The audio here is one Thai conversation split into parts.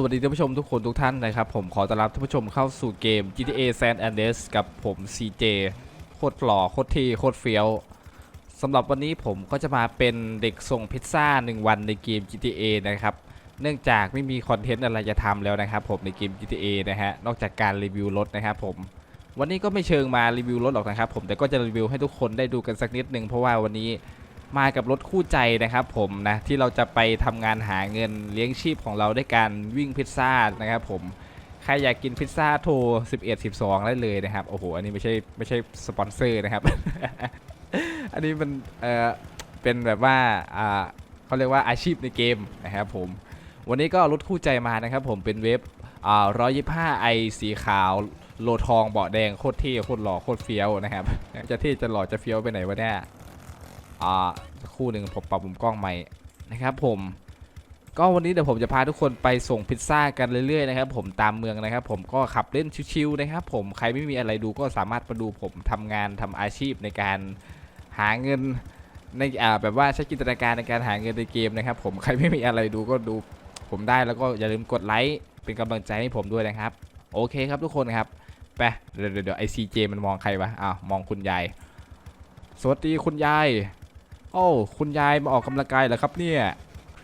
สวัสดีท่านผู้ชมทุกคนทุกท่านนะครับ ผมขอต้อนรับท่านผู้ชมเข้าสู่เกม GTA San Andreas กับผม CJ โคตรหล่อโคตรเท่โคตรเฟี้ยวสำหรับวันนี้ผมก็จะมาเป็นเด็กส่งพิซซ่า 1 วันในเกม GTA นะครับ เนื่องจากไม่มีคอนเทนต์อะไรจะทำแล้วนะครับผมในเกม GTA นะฮะ นอกจากการรีวิวรถนะครับผมวันนี้ก็ไม่เชิงมารีวิวรถหรอกนะครับผมแต่ก็จะรีวิวให้ทุกคนได้ดูกันสักนิดหนึ่งเพราะว่าวันนี้ มากับรถคู่ใจนะครับผมนะที่เราจะไปทำงานหาเงินเลี้ยงชีพของเราด้วยการวิ่งพิซซ่านะครับผมใครอยากกินพิซซ่าโทร11 12 ได้เลยนะครับโอ้โหอันนี้ไม่ใช่ไม่ใช่สปอนเซอร์นะครับ อันนี้มันเออเป็นแบบว่าอ่าเขาเรียกว่าอาชีพในเกมนะครับผมวันนี้ก็รถคู่ใจมานะครับผมเป็นเว็บอ่า125ไอสีขาวโลทองเบาะแดงโคตรเท่โคตรหล่อโคตรเฟี้ยวนะครับจะเท่จะหล่อจะเฟี้ยวไปไหนวะเนี่ย อ่าสักครู่หนึ่งผมปรับมุมกล้องใหม่นะครับ ผมก็วันนี้เดี๋ยวผมจะพาทุกคนไปส่งพิซซ่ากันเรื่อยๆนะครับผมตามเมืองนะครับ ผมก็ขับเล่นชิวๆนะครับ ผมใครไม่มีอะไรดูก็สามารถมาดูผมทำงานทำอาชีพในการหาเงินในอ่าแบบว่าใช้จินตนาการในการหาเงินในเกมนะครับ ผมใครไม่มีอะไรดูก็ดูผมได้แล้วก็อย่าลืมกดไลค์เป็นกำลังใจให้ผมด้วยนะครับ โอเคครับทุกคนครับไปเดี๋ยวเดี๋ยวไอซีเจมันมองใครวะอ้าวมองคุณยายสวัสดีคุณยาย โอ้คุณยายมาออกกำลังกายเหรอครับเนี่ย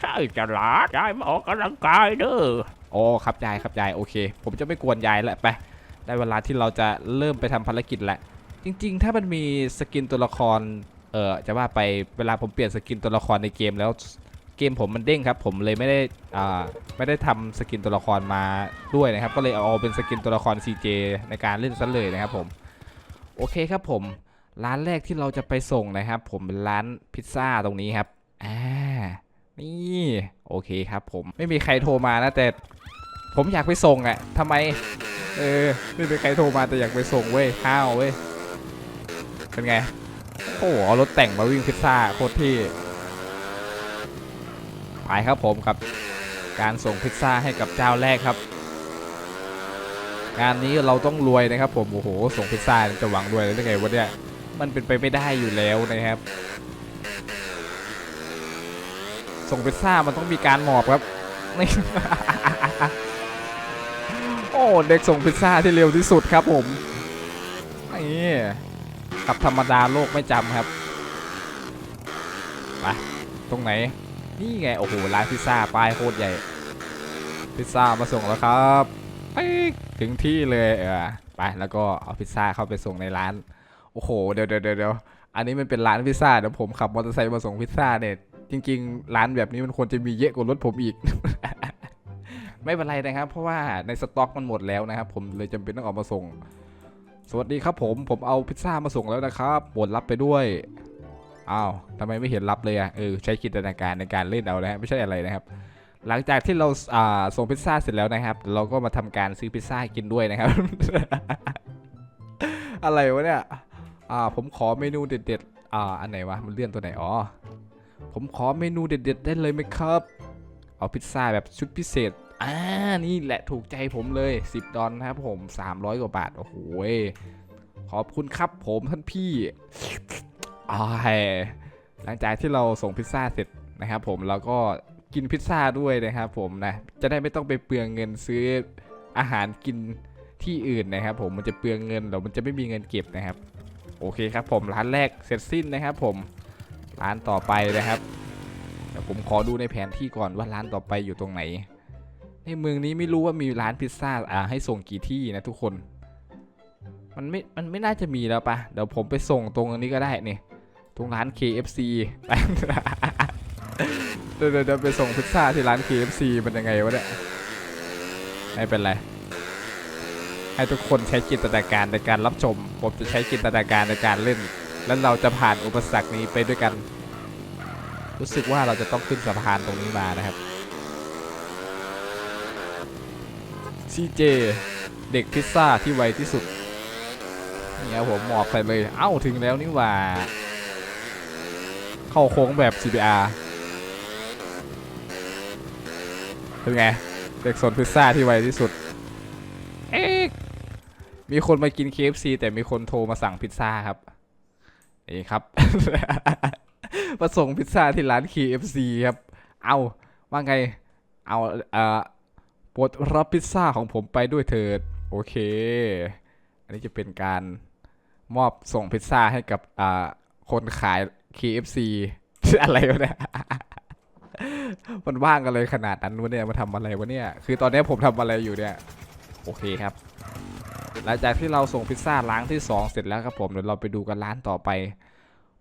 ใช่จะหลานยายมาออกกำลังกายเด้อโอ้ครับยายครับยายโอเค ผมจะไม่กวนยายแล้วไปได้เวลาที่เราจะเริ่มไปทำภารกิจแล้วจริง ๆ ถ้ามันมีสกินตัวละครเออจะว่าไปเวลาผมเปลี่ยนสกินตัวละครในเกมแล้วเกมผมมันเด้งครับ ผมเลยไม่ได้อ่าไม่ได้ทำสกินตัวละครมาด้วยนะครับ ก็เลยเอาเป็นสกินตัวละคร CJ ในการเล่นซะเลยนะครับผมโอเคครับผม ร้านแรกที่เราจะไปส่งนะครับ ผมเป็นร้านพิซซ่าตรงนี้ครับอ่านี่โอเคครับ ผมไม่มีใครโทรมานะแต่ผมอยากไปส่งอะ่ะทำไม เออไม่มีใครโทรมาแต่อยากไปส่งเว้ยห้าวเว้ยเป็นไงโอ้โหเอารถแต่งมาวิ่งพิซซ่าโคตรที่ไปครับผมกับ การส่งพิซซ่าให้กับเจ้าแรกครับงานนี้เราต้องรวยนะครับผมโอ้โหส่งพิซซ่าจะหวังรวยได้ไงวะเนี่ย มันเป็นไปไม่ได้อยู่แล้วนะครับ ส่งพิซซ่ามันต้องมีการหมอบครับนี่โอ้เด็กส่งพิซซ่าที่เร็วที่สุดครับผมนี่ขับธรรมดาโลกไม่จำครับไปตรงไหน นี่ไง โอ้โหร้านพิซซ่าป้ายโคตรใหญ่ พิซซ่ามาส่งแล้วครับปิ๊กถึงที่เลยเออไปแล้วก็เอาพิซซ่าเข้าไปส่งในร้าน โอ้โห เดี๋ยวเดี๋ยวเดี๋ยวอันนี้มันเป็นร้านพิซซ่าเดี๋ยวผมขับมอเตอร์ไซค์มาส่งพิซซ่าเนี่ย จริง ๆ ร้านแบบนี้มันควรจะมีเยอะกว่ารถผมอีก ไม่เป็นไรนะครับ เพราะว่าในสต็อกมันหมดแล้วนะครับ ผมเลยจำเป็นต้องออกมาส่ง สวัสดีครับผมผมเอาพิซซ่ามาส่งแล้วนะครับโปรดรับไปด้วยอ้าวทำไมไม่เห็นรับเลยอะเออใช้จินตนาการในการเล่นเอานะฮะไม่ใช่อะไรนะครับ หลังจากที่เราาส่งพิซซ่าเสร็จแล้วนะครับ เราก็มาทำการซื้อพิซซ่ากินด้วยนะครับ อะไรวะเนี่ย อ่าผมขอเมนูเด็ดๆ อ่า อันไหนวะ มันเลื่อนตัวไหน อ๋อ ผมขอเมนูเด็ดๆ ได้เลยไหมครับ เอาพิซซ่าแบบชุดพิเศษ อ่า นี่แหละถูกใจผมเลย 10 ดอลนะครับผม 300 กว่าบาท โอ้โห ขอบคุณครับผมท่านพี่อ้ายหลังจากที่เราส่งพิซซ่าเสร็จนะครับผมเราก็กินพิซซ่าด้วยนะครับผมนะ จะได้ไม่ต้องไปเปลืองเงินซื้ออาหารกินที่อื่นนะครับผมมันจะเปลืองเงินเดี๋ยวมันจะไม่มีเงินเก็บนะครับ โอเคครับผมร้านแรกเสร็จสิ้นนะครับผมร้านต่อไปนะครับเดี๋ยวผมขอดูในแผนที่ก่อนว่าร้านต่อไปอยู่ตรงไหน ในเมืองนี้ไม่รู้ว่ามีร้านพิซซ่าอ่าให้ส่งกี่ที่นะทุกคน มันไม่ มันไม่น่าจะมีแล้วปะเดี๋ยวผมไปส่งตรงนี้ก็ได้นี่ตรงร้าน KFC เดี๋ยวเดี๋ยวเดี๋ยวไปส่งพิซซ่าที่ร้าน KFC มันยังไงวะเนี่ยไม่เป็นไร ให้ทุกคนใช้จินตนาการในการรับชม ผมจะใช้จินตนาการในการเล่น แล้วเราจะผ่านอุปสรรคนี้ไปด้วยกัน รู้สึกว่าเราจะต้องขึ้นสะพานตรงนี้มานะครับ CJ เด็กพิซซ่าที่ไวที่สุดเนี่ยผมหมอบใส่เลย เอ้าถึงแล้วนี่ว่า เข้าโค้งแบบ CBR เป็นไง เด็กสนพิซซ่าที่ไวที่สุด มีคนมากิน KFC แต่มีคนโทรมาสั่งพิซซ่าครับนี่ครับ มาส่งพิซซ่าที่ร้าน KFC ครับ เอาว่าไง เอาเอ่อโปรดรับพิซซ่าของผมไปด้วยเถิด โอเค อันนี้จะเป็นการมอบส่งพิซซ่าให้กับอ่าคนขาย KFC อะไรวะเนี่ยมันว่างกันเลยขนาดนั้นวะเนี่ยมาทำอะไรวะเนี่ย คือตอนนี้ผมทำอะไรอยู่เนี่ย โอเคครับ หลังจากที่เราส่งพิซซ่าร้านที่ 2 เสร็จแล้วครับผมเดี๋ยวเราไปดูกันร้านต่อไป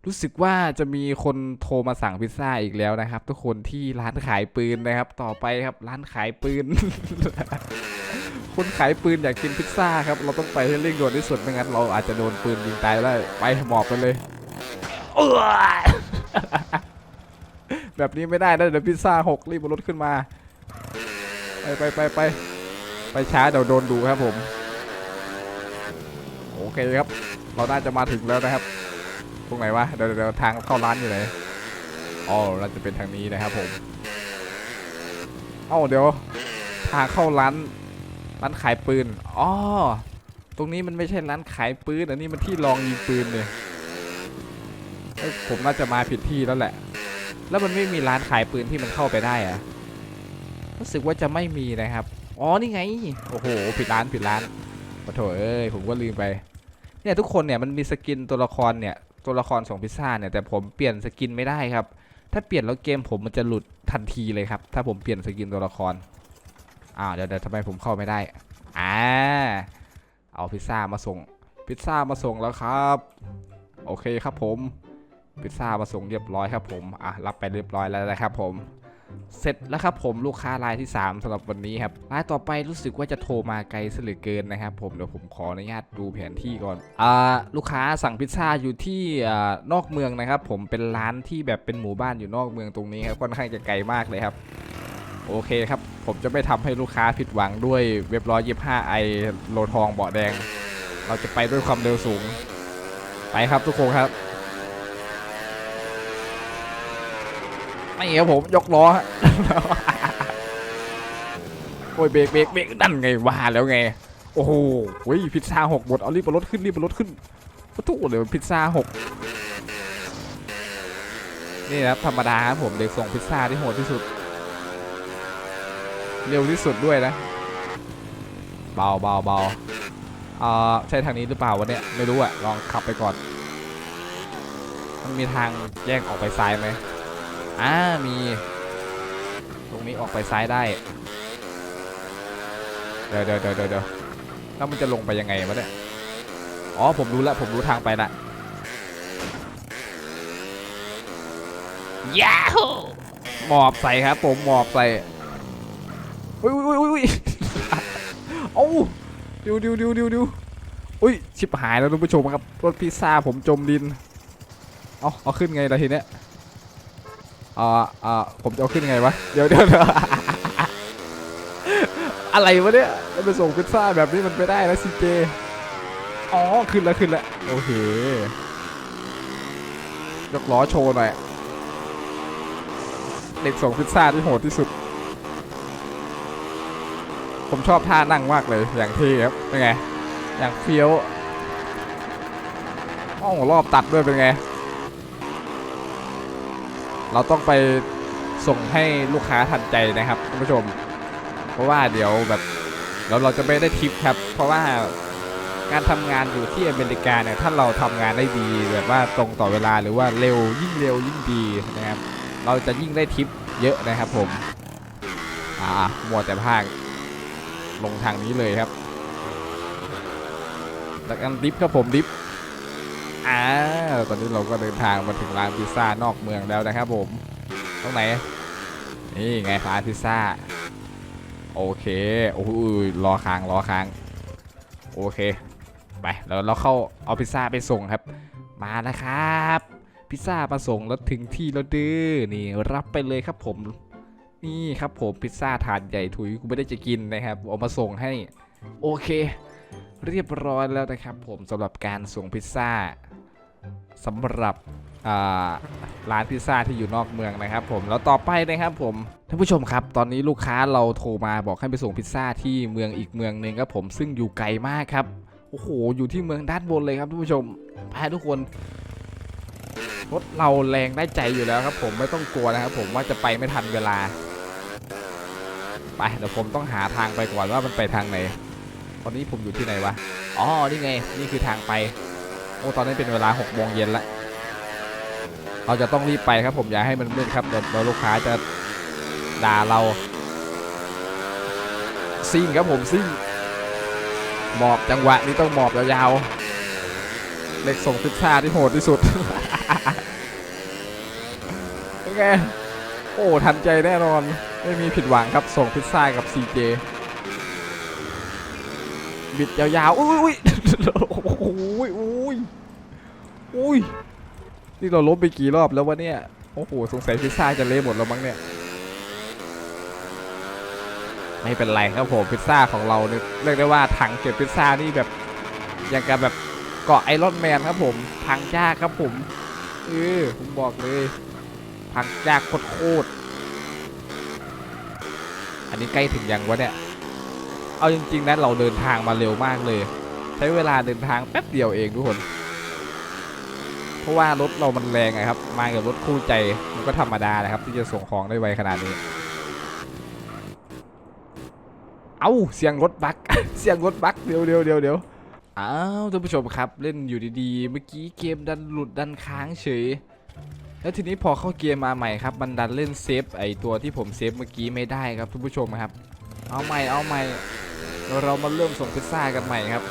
รู้สึกว่าจะมีคนโทรมาสั่งพิซซ่าอีกแล้วนะครับ ทุกคนที่ร้านขายปืนนะครับ ต่อไปครับร้านขายปืน คนขายปืนอยากกินพิซซ่าครับเราต้องไปให้เร่งด่วนที่สุดไม่งั้นเราอาจจะโดนปืนยิงตายได้ไปหมอบกันเลยแบบนี้ไม่ได้นะเดี๋ยวพิซซ่าหกรีบรถขึ้นมา ไปไปไปไปไปช้าเดี๋ยวโดนดูครับผม เคครับ เราน่าจะมาถึงแล้วนะครับ ตรงไหนวะ เดี๋ยวเดี๋ยวทางเข้าร้านอยู่ไหน อ๋อ เราจะเป็นทางนี้นะครับผม เอ้าเดี๋ยว ทางเข้าร้าน ร้านขายปืน อ๋อ ตรงนี้มันไม่ใช่ร้านขายปืน อันนี้มันที่ลองยิงปืนเนี่ยเอ้ยผมน่าจะมาผิดที่แล้วแหละ แล้วมันไม่มีร้านขายปืนที่มันเข้าไปได้อะรู้สึกว่าจะไม่มีนะครับ อ๋อ นี่ไง โอ้โห ผิดร้าน ผิดร้านขอโทษเอ้ย ผมก็ลืมไป เนี่ยทุกคนเนี่ยมันมีสกินตัวละครเนี่ยตัวละครส่งพิซซ่าเนี่ยแต่ผมเปลี่ยนสกินไม่ได้ครับ ถ้าเปลี่ยนแล้วเกมผมมันจะหลุดทันทีเลยครับ ถ้าผมเปลี่ยนสกินตัวละครอ้าวเดี๋ยวเดี๋ยวทำไมผมเข้าไม่ได้อ่าเอาพิซซ่ามาส่งพิซซ่ามาส่งแล้วครับ โอเคครับผมพิซซ่ามาส่งเรียบร้อยครับผมอะรับไปเรียบร้อยแล้วนะครับผม เสร็จแล้วครับผมลูกค้ารายที่ 3สำหรับวันนี้ครับรายต่อไปรู้สึกว่าจะโทรมาไกลซะเหลือเกินนะครับผมเดี๋ยวผมขออนุญาตดูแผนที่ก่อนอ่าลูกค้าสั่งพิซซ่าอยู่ที่อ่านอกเมืองนะครับ ผมเป็นร้านที่แบบเป็นหมู่บ้านอยู่นอกเมืองตรงนี้ครับค่อนข้างจะไกลมากเลยครับโอเคครับ ผมจะไม่ทำให้ลูกค้าผิดหวังด้วยเว็บร้อยยี่ห้าไอโลทองเบาะแดง เราจะไปด้วยความเร็วสูง ไปครับทุกคนครับ ไม่ครับผมยกล้อฮะโอ้ยเบรกเบรกเบรกนั่นไงว่าแล้วไง โอ้โหเฮ้ยพิซซ่าหกหมดเอารีบรถขึ้นรีบรถขึ้นประตูเลยพิซซ่าหกนี่ครับธรรมดาครับผมเด็กส่งพิซซ่าที่โหดที่สุด เร็วที่สุดด้วยนะ เบาเบาเบาเอ่อใช่ทางนี้หรือเปล่าวะเนี่ยไม่รู้อะลองขับไปก่อน มันมีทางแยกออกไปซ้ายไหม อ่ามี ตรงนี้ออกไปซ้ายได้เดี๋ยวเดี๋ยวเดี๋ยวเดี๋ยวเดี๋ยวแล้วมันจะลงไปยังไงวะเนี่ย อ๋อผมรู้แล้วผมรู้ทางไปละยาฮูหมอบใส่ครับผมหมอบใส่ อุ้ยอุ้ยอุ้ยอุ้ยเอ้าดิวดิวดิวดิวดิวอุ้ยชิบหายแล้วท่านผู้ชมครับรถพิซซ่าผมจมดิน เอาเอาขึ้นไงล่ะทีเนี้ย อ่าอ่าผมจะเอาขึ้นยังไงวะ เดี๋ยวเดี๋ยวเดี๋ยอะไรวะเนี่ยไปส่งพิซซ่าแบบนี้มันไม่ได้แล้วซีเจ อ๋อ ขึ้นแล้วขึ้นแล้วโอเค ยกล้อโชว์หน่อย เด็กส่งพิซซ่าที่โหดที่สุด ผมชอบท่านั่งมากเลย อย่างเท่ครับเป็นไง อย่างเฟี้ยวอ้าวรอบตัดด้วยเป็นไง เราต้องไปส่งให้ลูกค้าทันใจนะครับท่านผู้ชม เพราะว่าเดี๋ยวแบบเราเราจะไม่ได้ทิปครับ เพราะว่าการทำงานอยู่ที่อเมริกาเนี่ยถ้าเราทำงานได้ดีแบบว่าตรงต่อเวลาหรือว่าเร็วยิ่งเร็วยิ่งดีนะครับ เราจะยิ่งได้ทิปเยอะนะครับผมอ่ามัวแต่ภาคลงทางนี้เลยครับจากนั้นดิฟครับผมดิฟ อ่าตอนนี้เราก็เดินทางมาถึงร้านพิซซ่านอกเมืองแล้วนะครับผม ตรงไหน นี่ไงร้านพิซซ่า โอเค โอ้ยรอค้างรอค้าง โอเค ไป แล้วเราเข้าเอาพิซซ่าไปส่งครับ มานะครับ พิซซ่ามาส่งแล้วถึงที่แล้วเด้อ นี่รับไปเลยครับผม นี่ครับผมพิซซ่าถาดใหญ่ถุยกูไม่ได้จะกินนะครับ เอามาส่งให้ โอเคเรียบร้อยแล้วนะครับผมสำหรับการส่งพิซซ่า สำหรับร้านพิซซ่าที่อยู่นอกเมืองนะครับผมแล้วต่อไปนะครับผมท่านผู้ชมครับ ตอนนี้ลูกค้าเราโทรมาบอกให้ไปส่งพิซซ่าที่เมืองอีกเมืองหนึ่งครับผมซึ่งอยู่ไกลมากครับโอ้โหอยู่ที่เมืองด้านบนเลยครับท่านผู้ชมไปทุกคนรถเราแรงได้ใจอยู่แล้วครับ ผมไม่ต้องกลัวนะครับผมว่าจะไปไม่ทันเวลาไปเดี๋ยวผมต้องหาทางไปก่อนว่ามันไปทางไหนตอนนี้ผมอยู่ที่ไหนวะอ๋อนี่ไงนี่คือทางไป โอ้ตอนนี้เป็นเวลา6โมงเย็นและเราจะต้องรีบไปครับผมอย่าให้มันมืดครับเดี๋ยวลูกค้าจะด่าเราซิ่งครับผมซิ่งหมอบจังหวะนี้ต้องหมอบยาวๆเล็กส่งพิซซ่าที่โหดที่สุดเป็นไงโอ้ทันใจแน่นอนไม่มีผิดหวังครับส่งพิซซ่ากับ CJ บิดยาวๆอุ้ย อ้ยอุ้ยอุ้ยอุ้ยนี่เราล้มไปกี่รอบแล้ววะเนี่ย โอ้โห สงสัยพิซซ่าจะเละหมดแล้วมั้งเนี่ย ไม่เป็นไรครับผม พิซซ่าของเราเนี่ยเรียกได้ว่าถังเก็บพิซซ่านี่แบบ อย่างกับแบบเกาะไอรอนแมนครับผมพังยากครับผมเออผมบอกเลยพังยากโคตรอันนี้ใกล้ถึงยังวะเนี่ย เอาจริงๆนะเราเดินทางมาเร็วมากเลย ช้เวลาเดินทางแป๊บเดียวเองทุกคน เพราะว่ารถเรามันแรงไงครับ มากับรถคู่ใจมันก็ธรรมดานะครับ ที่จะส่งของได้ไวขนาดนี้ เอาเสียงรถบักเสียงรถบักเดี๋ยวเดี๋ยวเดี๋ยวเดี๋ยวอ้าวท่านผู้ชมครับเล่นอยู่ดีๆ เมื่อกี้เกมดันหลุดดันค้างเฉยแล้วทีนี้พอเข้าเกมมาใหม่ครับมันดันเล่นเซฟไอตัวที่ผมเซฟเมื่อกี้ไม่ได้ครับท่านผู้ชมครับ เอาใหม่เอาใหม่ เราเรามาเริ่มส่งพิซซ่ากันใหม่ครับ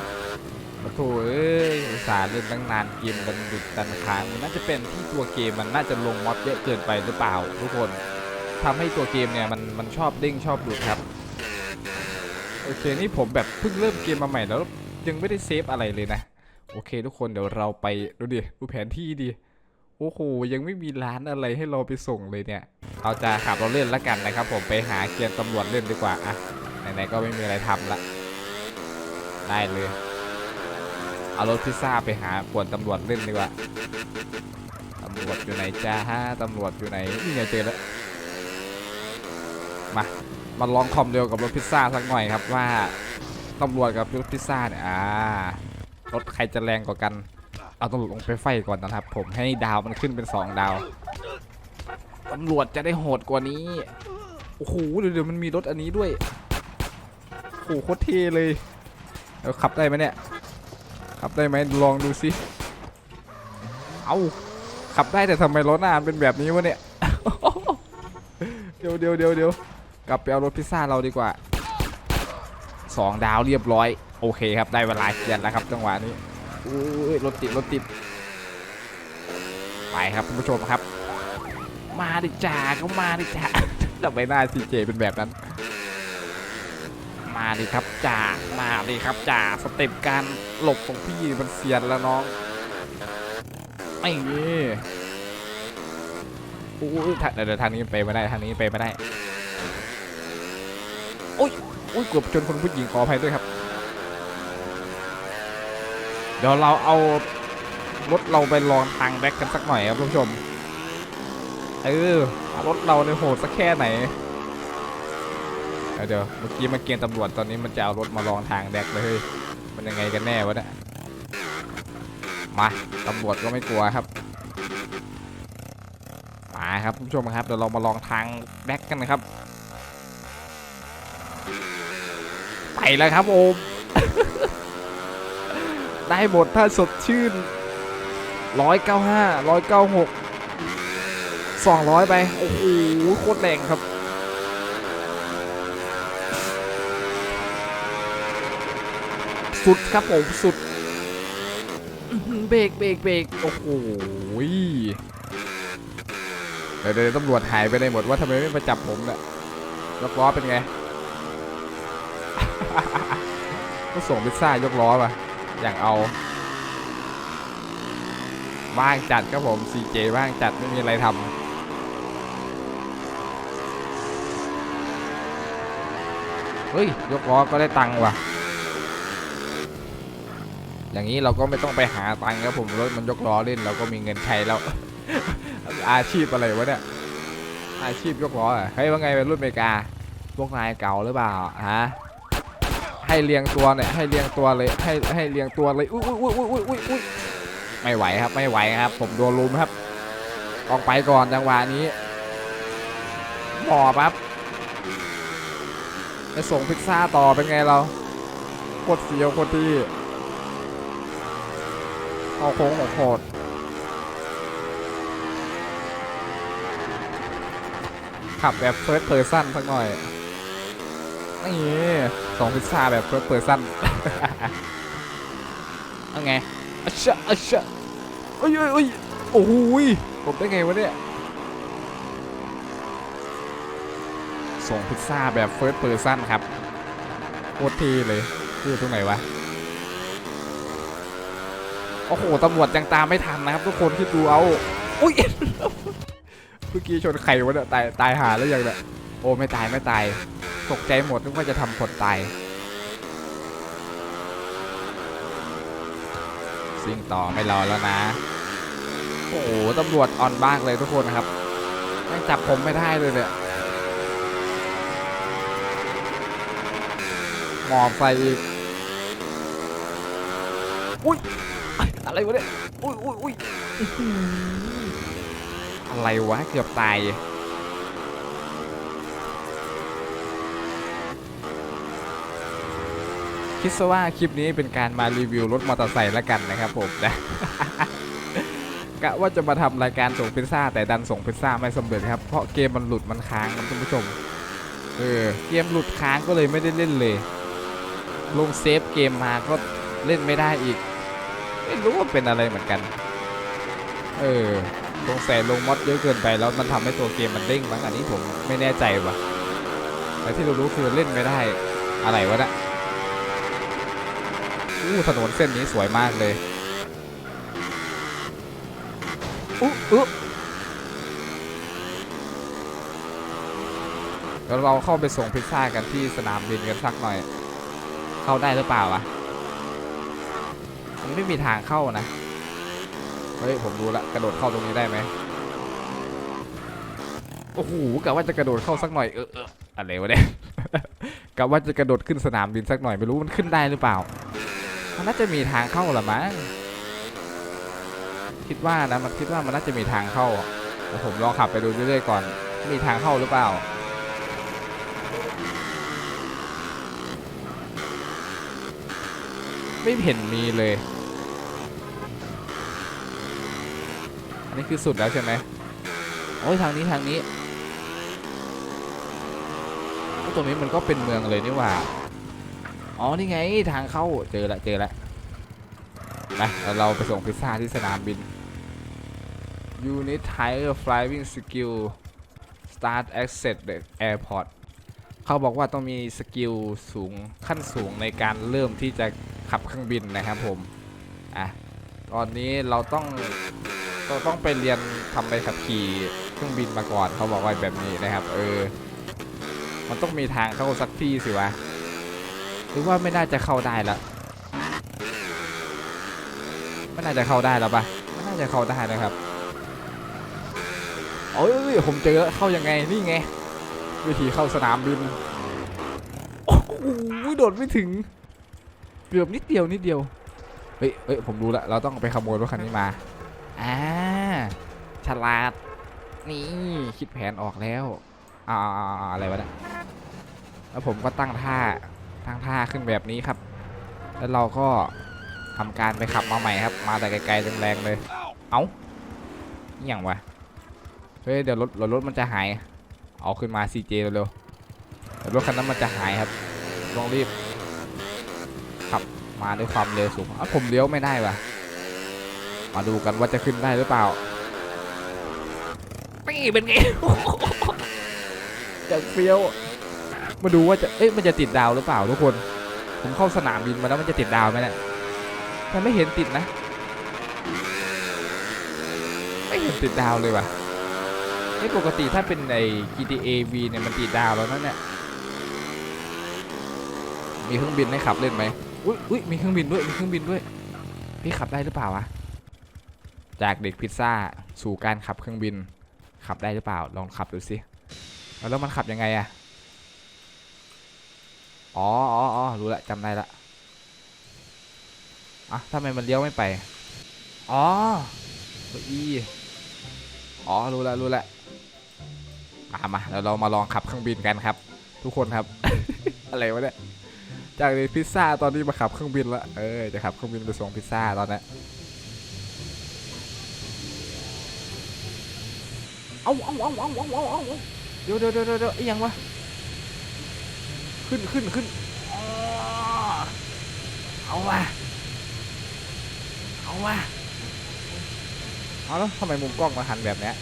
โอ้โถเอ้ยอุตส่าห์เล่นตั้งนานเกมดันหลุดดันค้างมันน่าจะเป็นที่ตัวเกมมันน่าจะลงม็อดเยอะเกินไปหรือเปล่า ทุกคนทำให้ตัวเกมเนี่ยมันมันชอบเด้งชอบหลุดครับโอเคนี่ผมแบบเพิ่งเริ่มเกมมาใหม่แล้วยังไม่ได้เซฟอะไรเลยนะโอเค ทุกคนเดี๋ยวเราไปดูดิดูแผนที่ดิโอ้โหยังไม่มีร้านอะไรให้เราไปส่งเลยเนี่ยเราจะขับเราเล่นแล้วกันนะครับ ผมไปหาเกียร์ตำรวจเล่นดีกว่าอะไหนๆก็ไม่มีอะไรทำละได้เลย เอารถพิซซ่าไปหาปวนตำรวจเล่นดีกว่า ตำรวจอยู่ไหนจ้าฮะตำรวจอยู่ไหนนี่ไงเจอแล้ว มา มาลองคอมเร็วกับรถพิซซ่าสักหน่อยครับว่าตำรวจกับรถพิซซ่าเนี่ยอ่ารถใครจะแรงกว่ากัน เอาตำรวจลงไปไฟก่อนนะครับ ผมให้ดาวมันขึ้นเป็น2ดาว ตำรวจจะได้โหดกว่านี้ โอ้โหเดี๋ยวเดี๋ยวมันมีรถอันนี้ด้วยโอ้โหโคตรเท่เลยเดี๋ยวขับได้ไหมเนี่ย ขับได้ไหมลองดูสิเอาขับได้แต่ทำไมล้อหน้านเป็นแบบนี้วะเนี่ยเดี๋ยวเดี๋ยวเดี๋ยวเดี๋ยวกลับไปเอารถพิซซ่าเราดีกว่า2ดาวเรียบร้อย โอเคครับได้เวลาเกียนแล้วครับจังหวะนี้อุ้ยรถติดรถติดไปครับคุณผู้ชมครับ มาดิจ่าก็มาดิจ่าทำไมหน้าซีเจเป็นแบบนั้น มาดิครับจ่ามาดิครับจ่าสเต็ปการหลบของพี่มันเซียนแล้วน้องไม่งี้อุ้ยเดี๋ยวเดี๋ยวทางนี้ไปไม่ได้ทางนี้ไปไม่ได้โอุ้ยเกือบชนคนผู้หญิงขออภัยด้วยครับ เดี๋ยวเราเอารถเราไปลองทางแบ็กกันสักหน่อยครับท่านผู้ชม เออรถเราเนี่ยโหดสักแค่ไหน เดี๋ยวเมื่อกี้มาเกียนตำรวจตอนนี้มันจะเอารถมาลองทางแดกเลยเฮ้ยมันยังไงกันแน่วะเนี่ยมาตำรวจก็ไม่กลัวครับมาครับผู้ชมครับเดี๋ยวเรามาลองทางแบ็กกันนะครับ ไปแล้วครับโอมได้หมดถ้าสดชื่นร้อยเก้าห้าร้อยเก้าหกสองร้อยไปโอ้โหโคตรแรงครับ สุดครับผมสุดเบรกเบรกเบรกโอ้โหเดี๋ยวเดี๋ยวตำรวจหายไปไหนหมดว่าทำไมไม่มาจับผมเนี่ยล้อเป็นไง ก็ส่งพิซซ่ายกล้อมาอย่างเอาว่างจัดครับผม CJ ว่างจัดไม่มีอะไรทำเฮ้ย ยกล้อก็ได้ตังค์ว่ะ อย่างนี้เราก็ไม่ต้องไปหาตังค์ครับผมรถมันยกล้อเล่นเราก็มีเงินใช้แล้ว อาชีพอะไรวะเนี่ยอาชีพยกล้ออะเฮ้ยว่าไงเป็นรุ่นอเมริกา พวกนายเก่าหรือเปล่าฮะให้เรียงตัวเนี่ยให้เรียงตัวเลยให้ให้เรียงตัวเลยอุ้ยอุ้ยอุ้ยอุ้ยอุ้ยอุ้ยไม่ไหวครับไม่ไหวครับ ผมโดนลุมครับ ออกไปก่อนจังหวะนี้หมอบครับไปส่งพิซซ่าต่อเป็นไงเราโคตรเฟี้ยวคตรที่ เอาโค้งของโคตรขับแบบเฟิร์สเพอร์ซันสักหน่อย นี่ส่งพิซซ่าแบบเฟิร์สเพอร์ซันเอาไงอัชชะอัชชะเอ้ยเอ้ยเอ้ยโอ้โหยผมได้ไงวะเนี่ย ส่งพิซซ่าแบบเฟิร์สเพอร์ซันครับโคตรทีเลยคือตรงไหนวะ อ้โหตำรวจยังตามไม่ทันนะครับทุกคนคิดดูเอาอุ้ยเมื่อกี้ชนไข่วะเนี่ยตายตายหาแล้วยังเนี่ยโอ้ไม่ตายไม่ตายตกใจหมดนึกว่าจะทำคนตายสิ่งต่อไม่รอแล้วนะ โอ้โหตำรวจอ่อนบ้ากเลยทุกคนนะครับยังจับผมไม่ได้เลยเนี่ยหมอบใส่อีกอุ้ย อะไรวะเนี่ย อุ้ยอุ้ยอุ้ยอะไรวะ เกือบตาย คิดซะว่าคลิปนี้เป็นการมารีวิวรถมอเตอร์ไซค์ล้วกันนะครับผมนะกะว่าจะมาทำรายการส่งพิซซ่าแต่ดันส่งพิซซ่าไม่สำเร็จครับ เพราะเกมมันหลุดมันค้างครับท่านผู้ชม เออ เกมหลุดค้างก็เลยไม่ได้เล่นเลย ลงเซฟเกมมาก็เล่นไม่ได้อีก ไม่รู้ว่าเป็นอะไรเหมือนกัน เออลงแสนลงมอดเยอะเกินไปแล้วมันทำให้ตัวเกมมันเด้งมั้งอันนี้ผมไม่แน่ใจว่ะแต่ที่เรารู้คือเล่นไม่ได้อะไรวะเนะอู้ถนนเส้นนี้สวยมากเลยอู้อู้แล้วเราเข้าไปส่งพิซซ่ากันที่สนามบินกันสักหน่อย เข้าได้หรือเปล่าวะ มันไม่มีทางเข้านะ เฮ้ย ผมรู้ละกระโดดเข้าตรงนี้ได้ไหมโอ้โหกะว่าจะกระโดดเข้าสักหน่อยเออเอออะไรวะเนี่ยกะว่าจะกระโดดขึ้นสนามบินสักหน่อยไม่รู้มันขึ้นได้หรือเปล่า มันน่าจะมีทางเข้าละมั้งคิดว่านะมันคิดว่ามันน่าจะมีทางเข้าผมลองขับไปดูเรื่อยๆก่อน มีทางเข้าหรือเปล่า ไม่เห็นมีเลย อันนี้คือสุดแล้วใช่ไหมโอ้ยทางนี้ทางนี้ตรงนี้มันก็เป็นเมืองเลยนี่หว่า อ๋อ นี่ไงทางเข้า เจอละเจอละนะแล้วเราไปส่งพิซซ่าที่สนามบิน Unit Tire Flying Skill Start Access the Airport เขาบอกว่าต้องมีสกิลสูงขั้นสูงในการเริ่มที่จะ ขับเครื่องบินนะครับผมอะตอนนี้เราต้องเราต้องไปเรียนทำใบขับขี่เครื่องบินมาก่อนเขาบอกว่าแบบนี้นะครับ เออ มันต้องมีทางเข้าสักที่สิวะหรือว่าไม่น่าจะเข้าได้ละไม่น่าจะเข้าได้แล้วปะไม่น่าจะเข้าได้นะครับโอ้ยผมเจอแล้วเข้ายังไงนี่ไงวิธีเข้าสนามบินโอ้โหโดดไม่ถึง เกือบนิดเดียวนิดเดียว เฮ้ยเฮ้ยผมรู้ละเราต้องไปขโมยรถคันนี้มา อ่า ฉลาด นี่คิดแผนออกแล้วอ่าอะไรวะเนี่ยแล้วผมก็ตั้งท่า ตั้งท่าขึ้นแบบนี้ครับ แล้วเราก็ทำการไปขับมาใหม่ครับ มาแต่ไกลๆแรงๆเลย เอ้าอหย่างวะ เฮ้ยเดี๋ยวรถเดี๋ยวรถมันจะหาย เอาขึ้นมา CJ เร็วๆเดี๋ยวรถคันนั้นมันจะหายครับ ต้องรีบ ขับมาด้วยความเร็วสูงอะผมเลี้ยวไม่ได้ว่ะ มาดูกันว่าจะขึ้นได้หรือเปล่านี่เป็นไงจะเฟี้ยว มาดูว่าจะ เอ๊ะมันจะติดดาวหรือเปล่าทุกคน ผมเข้าสนามบินมาแล้วมันจะติดดาวไหมเนี่ยแต่ไม่เห็นติดนะ ไม่เห็นติดดาวเลยว่ะนี่ปกติถ้าเป็นใน GTA V เนี่ยมันติดดาวแล้วนั่นเนี่ย มีเครื่องบินให้ขับเล่นไหม อุ้ยอุ้ยมีเครื่องบินด้วยมีเครื่องบินด้วย พี่ขับได้หรือเปล่าวะจากเด็กพิซซ่าสู่การขับเครื่องบิน ขับได้หรือเปล่าลองขับดูสิแล้วมันขับยังไงอะอ๋ออ๋ออ๋อรู้ละจำได้ละอะทำไมมันเลี้ยวไม่ไปอ๋ออีอ๋อรู้ละรู้ละมามาแล้วเรามาลองขับเครื่องบินกันครับ ทุกคนครับ อะไรวะเนี่ย จากเรียนพิซซ่าตอนนี้มาขับเครื่องบินละเออจะขับเครื่องบินไปส่งพิซซ่าตอนนี้เอาเอาเอาเอาเอาเอาเอาเดี๋ยวเดี๋ยวเดี๋ยวเดี๋ยวยังวะขึ้นขึ้นขึ้นเอาวะเอาวะเอาแล้วทำไมมุมกล้องมาหันแบบเนี้ย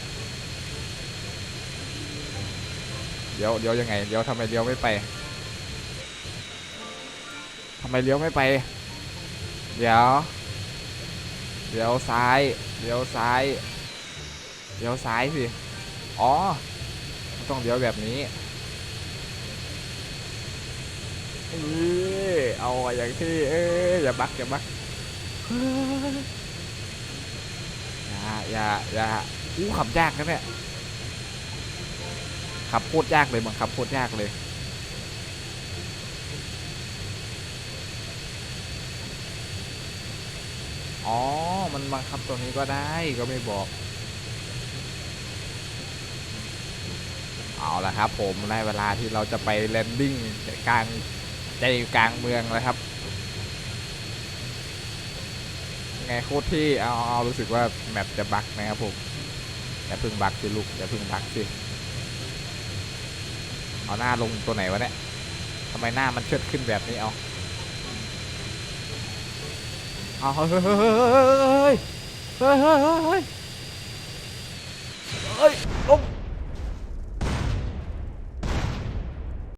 เดี๋ยวเดี๋ยวยังไงเดี๋ยวทำไมเลี้ยวไม่ไป ทำไมเลี้ยวไม่ไป เดี๋ยว เดี๋ยวซ้าย เดี๋ยวซ้าย เดี๋ยวซ้ายสิ อ๋อ ต้องเลี้ยวแบบนี้เอ้ยเอาอย่างที่ เอ้ยอย่าบักอย่าบักอย่าอย่าอย่าอู้ขับยากนะเนี่ยขับโคตรยากเลยบังคับโคตรยากเลย อ๋อ มันบังคับตัวนี้ก็ได้ก็ไม่บอก เอาละครับผมได้เวลาที่เราจะไปแลนดิ้งกลางใจกลางเมืองแล้วครับ ไงโคตรที่เอาเอารู้สึกว่าแมปจะบักนะครับผมอย่าพึ่งบักสิลูกอย่าพึ่งบักสิเอาหน้าลงตัวไหนวะเนี่ยทำไมหน้ามันเชิดขึ้นแบบนี้เอา เอาเฮ้ยเฮ้ยเฮ้ยเฮ้ยเฮ้ยเฮ้ย